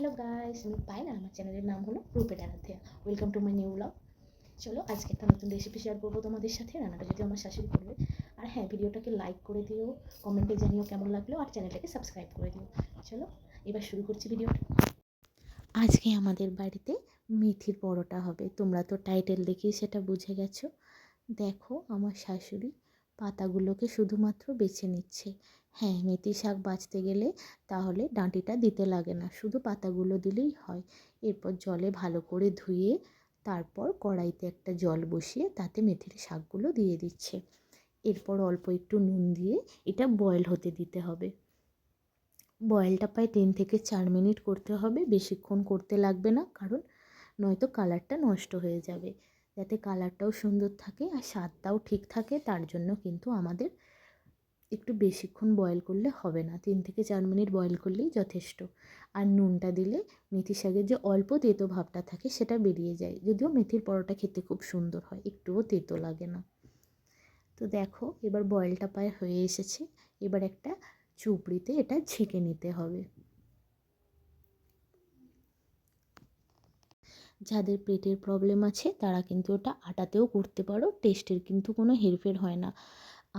Hello guys আমি পাই না আমার চ্যানেলের নাম হলো রূপের Aradhya welcome to my new blog চলো, আজকে একটা নতুন রেসিপি শেয়ার করব তোমাদের সাথে, রান্নাটা যদি আমার শাশুড়ি করবে। আর হ্যাঁ ভিডিওটাকে লাইক করে দিও কমেন্টে জানিও কেমন লাগল, আর চ্যানেলটাকে সাবস্ক্রাইব করে দিও। চলো, এবার শুরু করছি ভিডিওটা। আজকে আমাদের বাড়িতে মেথির পরোটা হবে। তোমরা তো টাইটেল দেখেই সেটা বুঝে গেছো। দেখো, আমার শাশুড়ি পাতাগুলোকে শুধুমাত্র বেছে নিচ্ছে। হ্যাঁ মেথি শাক বাছতে গেলে তাহলে ডাঁটিটা দিতে লাগে না, শুধু পাতাগুলো দিলেই হয়। এরপর জলে ভালো করে ধুয়ে তারপর কড়াইতে একটা জল বসিয়ে তাতে মেথির শাকগুলো দিয়ে দিচ্ছে। এরপর অল্প একটু নুন দিয়ে এটা বয়েল হতে দিতে হবে। বয়েলটা প্রায় তিন থেকে চার মিনিট করতে হবে, বেশিক্ষণ করতে লাগবে না, কারণ নয়তো কালারটা নষ্ট হয়ে যাবে। যাতে কালারটাও সুন্দর থাকে আর স্বাদটাও ঠিক থাকে, তার জন্য কিন্তু আমাদের একটু বেশিক্ষণ বয়েল করলে হবে না। তিন থেকে চার মিনিট বয়েল করলেই যথেষ্ট। আর নুনটা দিলে মেথি শাকের যে অল্প তেতো ভাবটা থাকে সেটা বেরিয়ে যায়। যদিও মেথির পরোটা খেতে খুব সুন্দর হয়, একটুও তেতো লাগে না। তো দেখো, এবার বয়েলটা প্রায় হয়ে এসেছে। এবার একটা চুপড়িতে এটা ছেঁকে নিতে হবে। যাদের পেটের প্রবলেম আছে, তারা কিন্তু ওটা আটাতেও করতে পারো। টেস্টের কিন্তু কোনো হেরফের হয় না।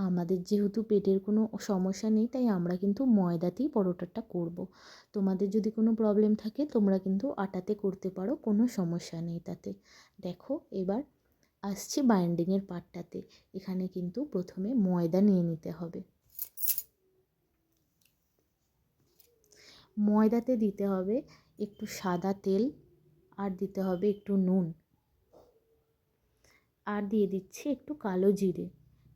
আমাদের যেহেতু পেটের কোনো সমস্যা নেই, তাই আমরা কিন্তু ময়দাতেই পরোটাটা করব। তোমাদের যদি কোনো প্রবলেম থাকে, তোমরা কিন্তু আটাতে করতে পারো, কোনো সমস্যা নেই তাতে। দেখো, এবার আসছি বাইন্ডিংয়ের পার্টটাতে এখানে কিন্তু প্রথমে ময়দা নিয়ে নিতে হবে। ময়দাতে দিতে হবে একটু সাদা তেল আর দিতে হবে একটু নুন। আর দিয়ে দিচ্ছি একটু কালো জিরে।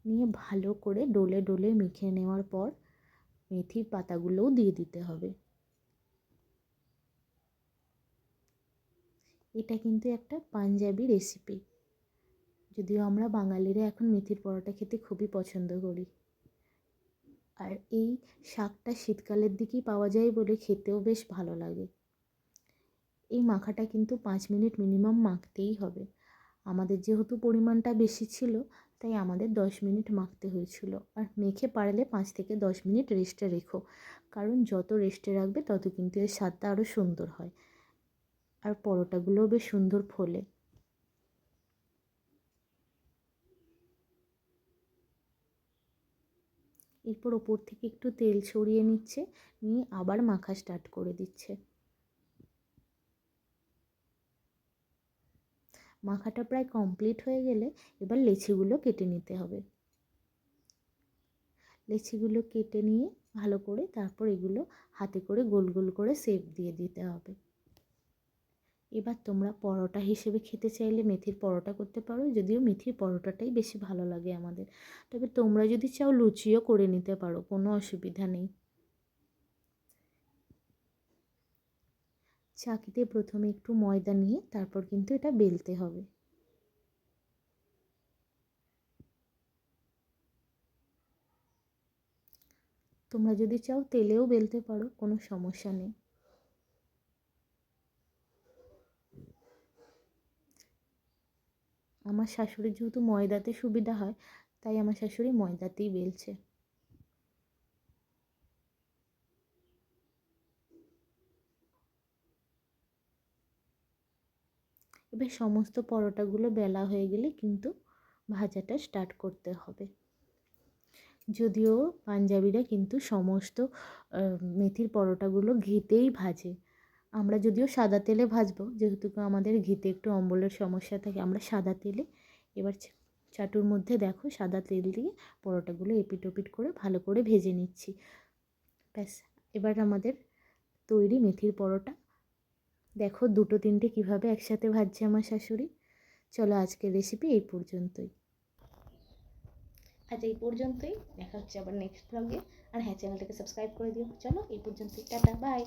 নিয়ে ভালো করে ডলে ডলে মেখে নেওয়ার পর মেথির পাতাগুলোও দিয়ে দিতে হবে। এটা কিন্তু একটা পাঞ্জাবি রেসিপি যদিও আমরা বাঙালিরা এখন মেথির পরোটা খেতে খুবই পছন্দ করি। আর এই শাকটা শীতকালের দিকেই পাওয়া যায় বলে খেতেও বেশ ভালো লাগে। এই মাখাটা কিন্তু পাঁচ মিনিট মিনিমাম মাখতেই হবে। আমাদের যেহেতু পরিমাণটা বেশি ছিল, তাই আমাদের দশ মিনিট মাখতে হয়েছিল। আর মেখে পারলে পাঁচ থেকে দশ মিনিট রেস্টে রেখো। কারণ যত রেস্টে রাখবে, তত কিন্তু এর স্বাদটা আরও সুন্দর হয়। আর পরোটাগুলোও বেশ সুন্দর ফোলে। এরপর ওপর থেকে একটু তেল ছড়িয়ে নিচ্ছে, নিয়ে আবার মাখা স্টার্ট করে দিচ্ছে। মাখাটা প্রায় কমপ্লিট হয়ে গেলে এবার লেচিগুলো কেটে নিতে হবে। লেচিগুলো কেটে নিয়ে ভালো করে তারপর এগুলো হাতে করে গোল গোল করে সেপ দিয়ে দিতে হবে। এবার তোমরা পরোটা হিসেবে খেতে চাইলে মেথির পরোটা করতে পারো, যদিও মেথির পরোটাটাই বেশি ভালো লাগে আমাদের। তবে তোমরা যদি চাও লুচিও করে নিতে পারো, কোনো অসুবিধা নেই। চাকিতে প্রথমে একটু ময়দা নিয়ে তারপর কিন্তু এটা বেলতে হবে। তোমরা যদি চাও তেলেও বেলতে পারো, কোনো সমস্যা নেই। আমার শাশুড়ির যেহেতু ময়দাতে সুবিধা হয়, তাই আমার শাশুড়ি ময়দাতেই বেলছে। এবার সমস্ত পরোটাগুলো বেলা হয়ে গেলে কিন্তু ভাজাটা স্টার্ট করতে হবে। যদিও পাঞ্জাবিরা কিন্তু সমস্ত মেথির পরোটাগুলো ঘিতেই ভাজে। আমরা যদিও সাদা তেলে ভাজবো, যেহেতু আমাদের ঘিতে একটু অম্বলের সমস্যা থাকে, আমরা সাদা তেলে এবার চাটুর মধ্যে দেখো সাদা তেল দিয়ে পরোটাগুলো এপিট ওপিট করে ভালো করে ভেজে নিচ্ছি। ব্যাস, এবার আমাদের তৈরি মেথির পরোটা। দেখো দুটো তিনটে কীভাবে একসাথে ভাজছে আমার শাশুড়ি। চলো আজকের রেসিপি এই পর্যন্তই। আচ্ছা এই পর্যন্তই। দেখা হচ্ছে আবার নেক্সট ব্লগে আর হ্যাঁ চ্যানেলটাকে সাবস্ক্রাইব করে দিও। চলো, এই পর্যন্তই। Tata bye